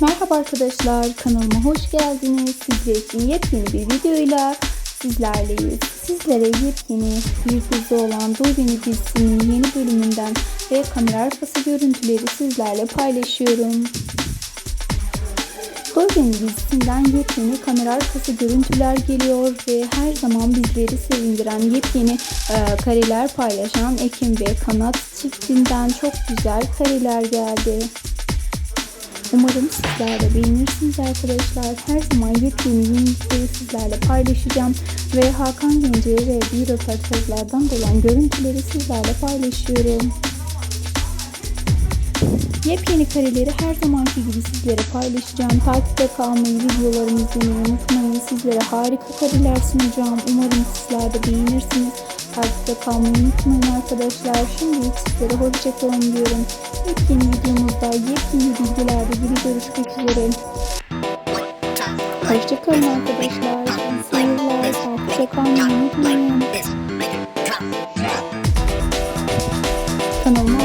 Merhaba arkadaşlar, kanalıma hoş geldiniz. Sizler için yepyeni bir videoyla sizlerleyiz. Sizlere yepyeni dizi olan Duy Beni dizisinin yeni bölümünden ve kamera arkası görüntüleri sizlerle paylaşıyorum. Duy Beni dizisinden yepyeni kamera arkası görüntüler geliyor ve her zaman bizleri sevindiren yepyeni e, kareler paylaşan Ekim ve Kanat çiftinden çok güzel kareler geldi. Umarım sizler de beğenirsiniz arkadaşlar. Her zaman yepyeni yenilikleri sizlerle paylaşacağım. Ve Hakan Gence'ye ve bir röportajlardan dolan görüntüleri sizlerle paylaşıyorum. Yepyeni kareleri her zamanki gibi sizlere paylaşacağım. Takipte kalmayı, videolarımı izlemeyi unutmayın. Sizlere harika kareler sunacağım. Umarım sizler de beğenirsiniz takipte kalmayı unutmayın arkadaşlar. Şimdi sizlere hoşçakalın diyorum. İlk Yepyeni videomuzda yepyeni bilgilerde yine görüşmek üzere. Hoşçakalın arkadaşlar. Sevgiler, takipte kalmayı unutmayın. Kanalıma